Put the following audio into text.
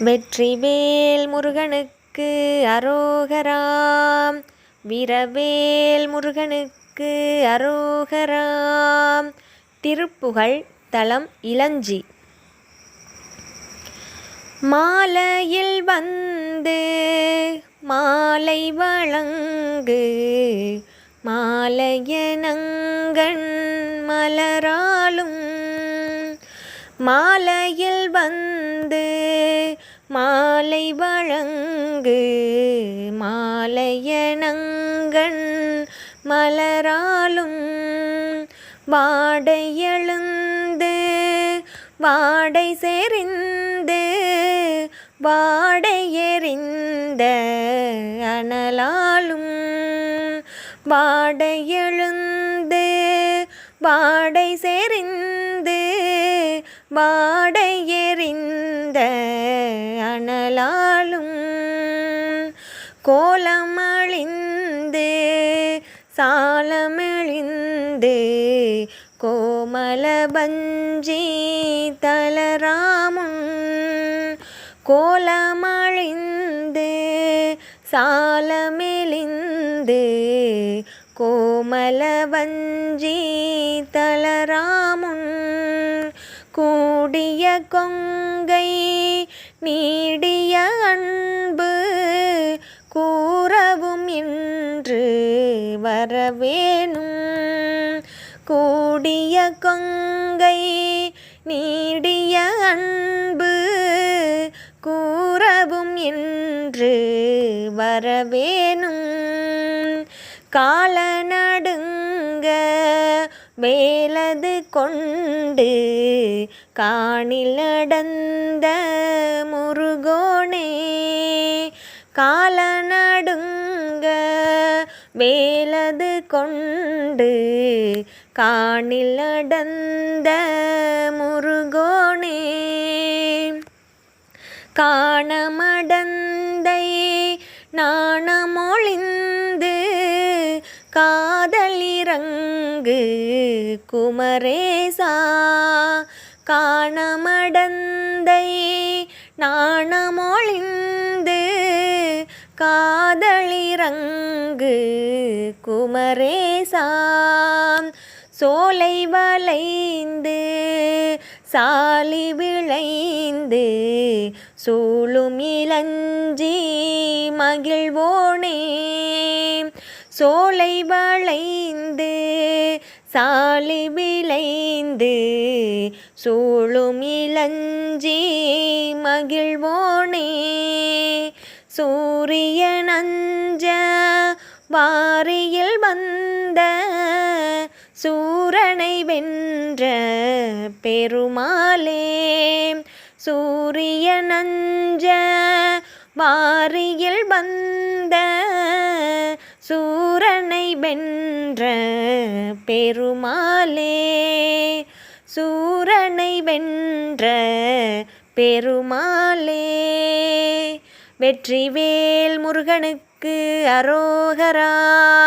வெற்றிவேல் முருகனுக்கு அரோகராம். வீரவேல் முருகனுக்கு அரோகராம். திருப்புகழ் தலம் இளஞ்சி. மாலையில் வந்து மாலை வழங்கு. மாலையனங்கண் மலராலும் மாலையில் வந்து மாலை வழங்கு மாலையனங்கண் மலராலும் வாடை எழுந்து வாடை செறிந்து வாடை எறிந்த அனலாலும் வாடை எழுந்து வாடை செறி வாடை அனலாலும் கோலமழிந்து சாலமெழிந்து கோமலபஞ்சி தலராமும் கோலமழிந்து சாலமெலிந்து கோமலவஞ்சி தலராமுன் கூடிய கொங்கை நீடிய அன்பு கூறவும் இன்று வரவேணும். கூடிய கொங்கை நீடிய அன்பு கூறவும் இன்று வரவேணும். கா வேலது கொண்டு காணில் நடந்த முருகோனே கால நடுங்க வேலது கொண்டு காணில் நடந்த முருகோனே காணமடந்தை நாணமொழிந்த காதல் இறங்கு குமரேசா காணமடந்தை நாணமொழிந்து காதலிறங்கு குமரேசாம் சோலை வளைந்து சாலி விளைந்து சூழும் இளஞ்சி மகிழ்வோனே. சோலை வளைந்து சாலி விளைந்து சூழும் இளஞ்சி மகிழ்வோனே. சூரிய நஞ்ச வாரியில் வந்த சூரனை வென்ற பெருமாளே. சூரிய நஞ்ச வாரியில் வந்த சூரனை வென்ற பெருமாளே சூரனை வென்ற பெருமாளே. வெற்றிவேல் முருகனுக்கு அரோகரா